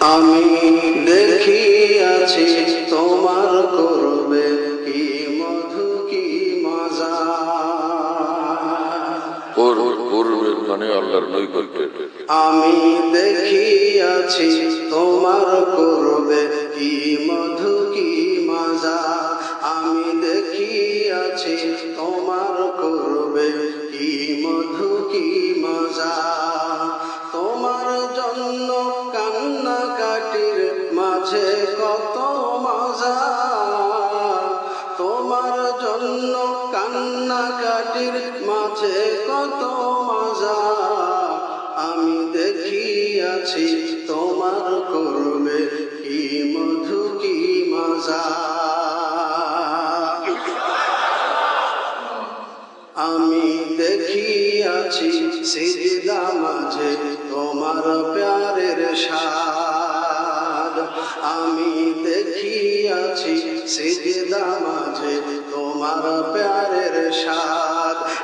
আমি দেখিয়াছি তোমার করবে কি মধু কি মজা। মানে আল্লাহর নৈকট্যের আমি দেখিয়াছি তোমার করবে কি মধু কি মজা। আমি দেখিয়াছি দেখিয়াছি তোমার করবে কি মধু, কি মজা। আমি দেখিয়াছি সিজদা মাঝে তোমার প্যারের স্বাদ। আমি দেখিয়াছি সিজদা মাঝে তোমার প্যারের স্বাদ।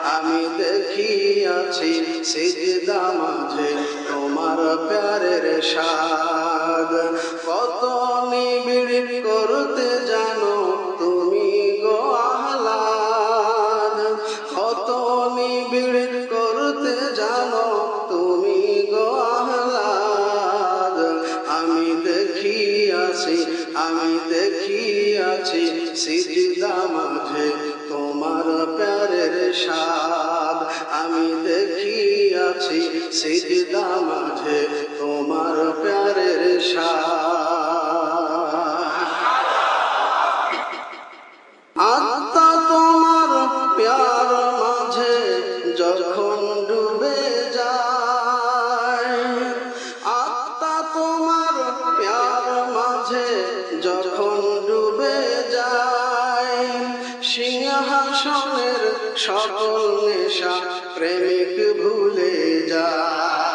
আমি দেখিয়াছি সিজদা মাঝে তোমার প্যারের স্বাদ। কত নিবিড় করতে জানো আত্মা তোমার প্যার মাঝে যখন ডুবে যায়, আত্মা তোমার প্যার মাঝে যখন ডুবে যায়, সিংহাসনের সকল নেশা প্রেমিক ভুলে যায়।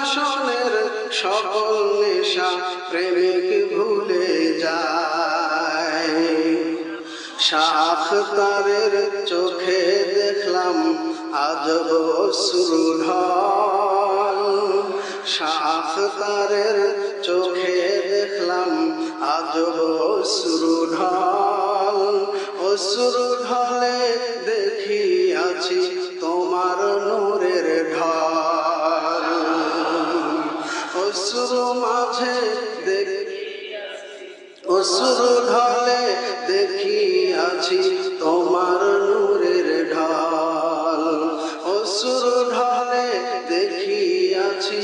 সিংহাসনের সকল নেশা প্রেমিক ভুলে যায়। শাখ তারের চোখে দেখলাম আজব সুরঢল শাখ তারের চোখে দেখলাম আজব সুরঢল অসুর ঢলে দেখি আছি তোমার নূরের অসুর মাঝে দেখ অসুর ঢলে দেখিয়াছি তোমার নূরের ঢাল। অসুর ঢলে দেখিয়াছি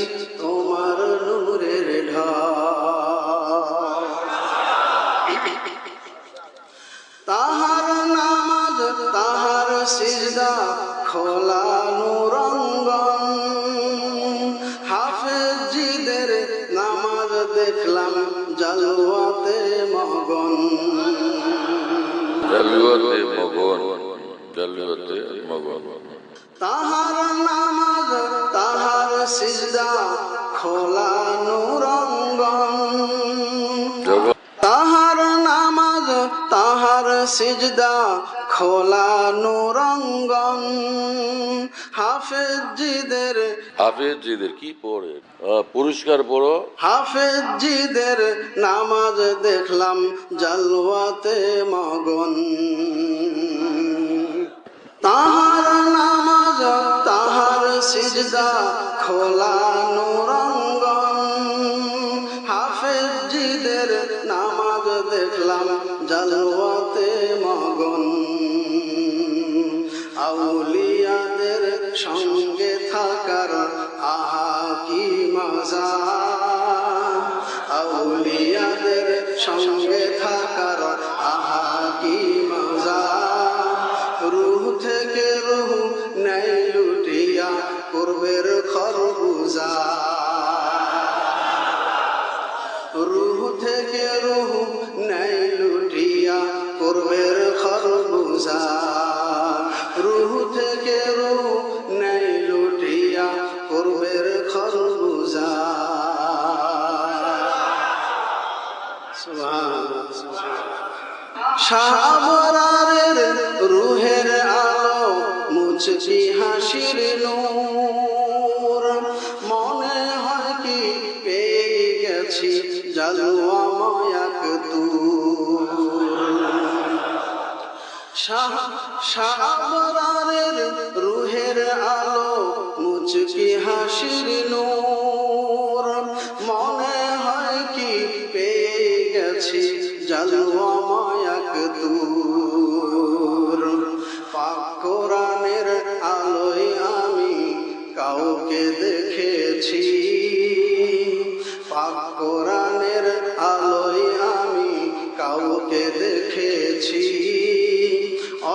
দেখলাম জালুয়াতে মগন। জালুয়াতে মগন জালুয়াতে মগন। তাহার নামাজ তাহার সিজদা খোলা নুরঙ্গন। তাহার নামাজ তাহার সিজদা খোলা নুরঙ্গন। হাফেজিদের হাফেজিদের কি পড়ে পুরস্কার পড়ো হাফেজিদের নামাজ দেখলাম জালওয়াতে মগন। তাহার নামাজ তাহার সিজদা খোলা নুরঙ্গন। হাফেজিদের নামাজ দেখলাম জালওয়াতে মগন। আউলিয়াদের সঙ্গে থাকার আহা কি মজা। আউলিয়াদের সঙ্গে থাকার শাহবরারের রুহের আলো মুচকি হাসির নূর। মনে হয় কি পেয়ে গেছি জালুয়া মায়াক তুর। শাহবরারের রুহের আলো মুচকি হাসির নূর। মনে হয় কি পেয়ে গেছি জালুয়া কাউকে দেখেছি। পাক কোরআনের আলোয় আমি কাউকে দেখেছি।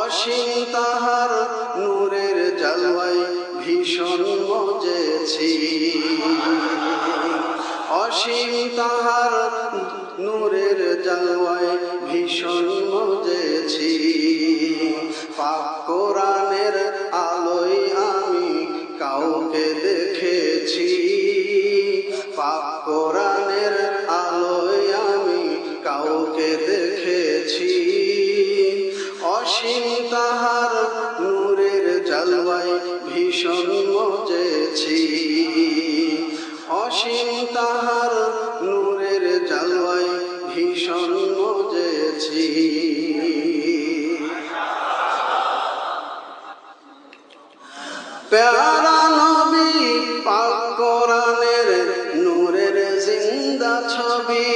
অসীম তাহার নূরের জালওয়ায় ভীষণ মজেছি। অসীম তাহার নূরের জালওয়ায় ভীষণ মজেছি। পাক কোরআনের আলোয় অসীম তাহার নূরের জালওয়ায় ভীষণ মজেছি। অসীম তাহার নূরের জালওয়ায় ভীষণ মজেছি। প্যারা নবী পাক নূরের জিন্দা ছবি।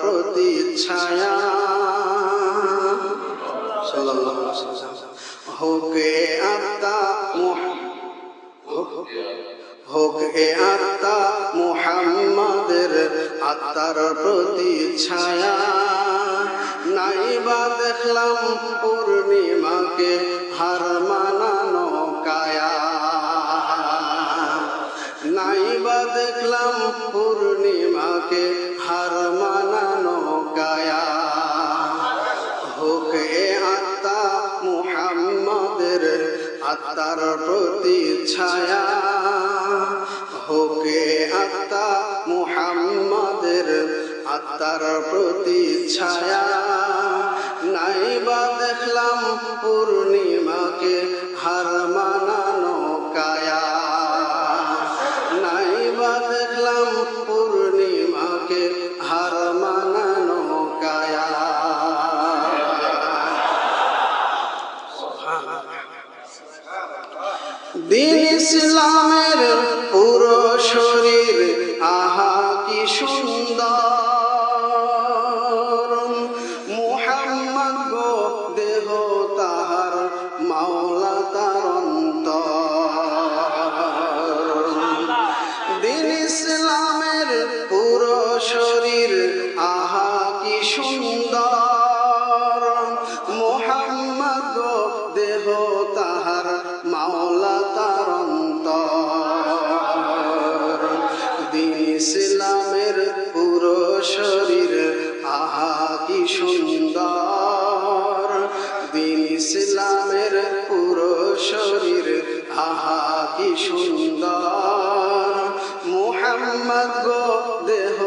প্রতি ছায়া। হোকে আত্মা হোক আত্মা মুহাম্মাদের আত্মার প্রতি ছায়া। নাইবা দেখলাম পূর্ণিমাকে হার মানানো কায়া। নাইবা দেখলাম পূর্ণিমাকে হার আত্মার প্রতি ছায়া। হোকে আত্মা মুহাম্মাদের আত্মার প্রতি ছায়া। নাইবা দেখলাম পূর্ণিমাকে সুন্দর। মুহাম্মদ গো দেহ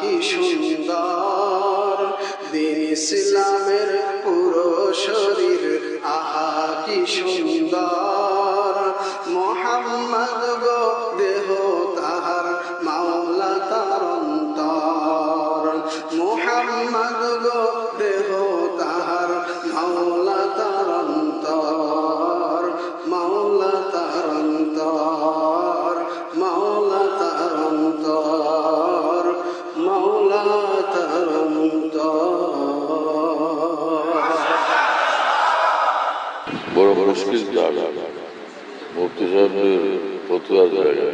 কি সুন্দর? দিন ইসলামের পুরো শরীর আহা কি সুন্দর। মোহাম্মদ Good.